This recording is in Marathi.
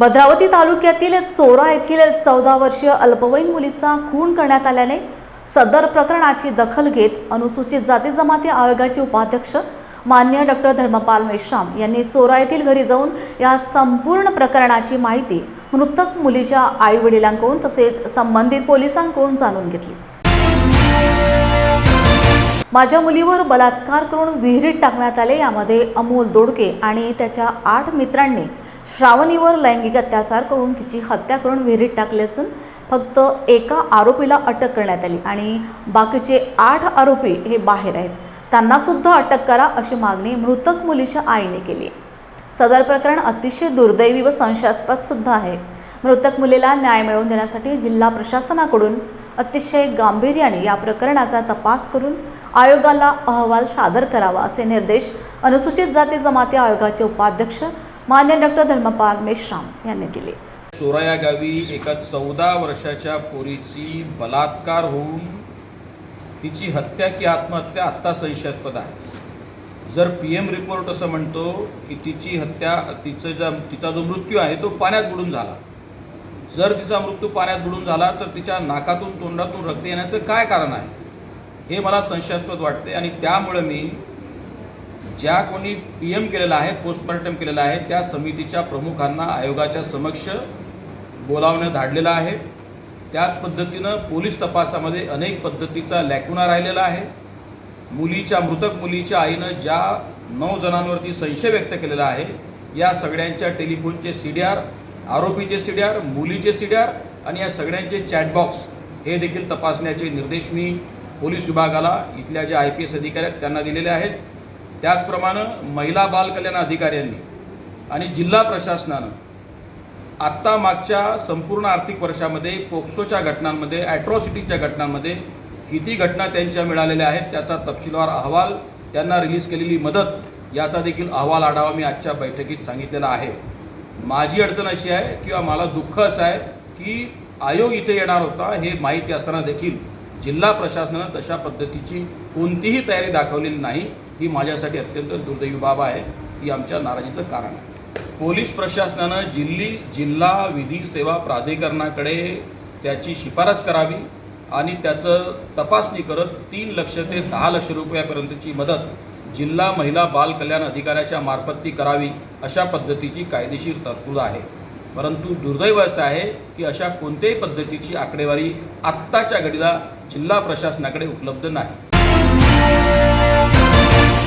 भद्रावती तालुक्यातील चोरा येथील चौदा वर्षीय अल्पवयीन मुलीचा खून करण्यात आल्याने सदर प्रकरणाची दखल घेत अनुसूचित जाती जमाती आयोगाचे उपाध्यक्ष मान्य डॉक्टर धर्मपाल मेश्राम यांनी चोरा येथील घरी जाऊन या संपूर्ण प्रकरणाची माहिती मृतक मुलीच्या आई वडिलांकडून तसेच संबंधित पोलिसांकडून जाणून घेतली. माझ्या मुलीवर बलात्कार करून विहिरीत टाकण्यात आले यामध्ये अमोल दोडके आणि त्याच्या आठ मित्रांनी श्रावणीवर लैंगिक अत्याचार करून तिची हत्या करून विहिरीत टाकले असून फक्त एका आरोपीला अटक करण्यात आली आणि बाकीचे आठ आरोपी हे बाहेर आहेत. त्यांनासुद्धा अटक करा अशी मागणी मृतक मुलीच्या आईने केली सदर प्रकरण अतिशय दुर्दैवी व संशयास्पद सुद्धा आहे. मृतक मुलीला न्याय मिळवून देण्यासाठी जिल्हा प्रशासनाकडून अतिशय गांभीर्याने या प्रकरणाचा तपास करून आयोगाला अहवाल सादर करावा असे निर्देश अनुसूचित जाती जमाती आयोगाचे उपाध्यक्ष मान्य डॉक्टर धर्मपाल मेश्राम यांनी दिले. चोरा या गावी एका चौदा वर्षाच्या पोरीची बलात्कार होऊन तिची हत्या की आत्महत्या आत्ता संशयास्पद आहे. जर पी एम रिपोर्ट असं म्हणतो की तिची हत्या तिचं ज्या तिचा जो मृत्यू आहे तो पाण्यात बुडून झाला. जर तिचा मृत्यू पाण्यात बुडून झाला तर तिच्या नाकातून तोंडातून रक्त येण्याचं काय कारण आहे? हे मला संशयास्पद वाटते आणि त्यामुळं मी ज्या कोणी पी एम केलेलं आहे पोस्टमॉर्टम केलेलं आहे त्या समितीच्या प्रमुखांना आयोगाच्या समक्ष बोलावणं धाडलेलं आहे. त्याच पद्धतीनं पोलीस तपासामध्ये अनेक पद्धतीचा लॅकुना राहिलेला आहे. मुलीच्या मृतक मुलीच्या आईनं ज्या नऊ जणांवरती संशय व्यक्त केलेला आहे या सगळ्यांच्या टेलिफोनचे सी डी आर आरोपीचे सी डी आर मुलीचे सी डी आर आणि या सगळ्यांचे चॅटबॉक्स हे देखील तपासण्याचे निर्देश मी पोलीस विभागाला इथल्या ज्या आय पी एस अधिकारी आहेत त्यांना दिलेले आहेत. त्याचप्रमाणे महिला बाल कल्याण अधिकाऱ्यांनी आणि जिल्हा प्रशासनानं आत्ता मागच्या संपूर्ण आर्थिक वर्षामध्ये पोक्सोच्या घटनांमध्ये ॲट्रॉसिटीच्या घटनांमध्ये किती घटना त्यांच्या मिळालेल्या आहेत त्याचा तपशीलवार अहवाल त्यांना रिलीज केलेली मदत याचा देखील अहवाल आढावा मी आजच्या बैठकीत सांगितलेला आहे. माझी अडचण अशी आहे किंवा मला दुःख असं आहे की आयोग इथे येणार होता हे माहिती असताना देखील जिल्हा प्रशासनानं तशा पद्धतीची कोणतीही तयारी दाखवलेली नाही ही माझ्यासाठी अत्यंत दुर्दैवी बाब आहे. ही आमच्या नाराजीचं कारण आहे. पोलीस प्रशासनानं जिल्ही जिल्हा विधी सेवा प्राधिकरणाकडे त्याची शिफारस करावी आणि त्याचं तपासणी करत तीन लक्ष ते दहा लक्ष रुपयापर्यंतची मदत जिल्हा महिला बाल कल्याण अधिकाऱ्याच्या मार्फत ती करावी अशा पद्धतीची कायदेशीर तरतूद आहे. परंतु दुर्दैव असं आहे की अशा कोणत्याही पद्धतीची आकडेवारी आत्ताच्या घडीला जिल्हा प्रशासनाकडे उपलब्ध नाही.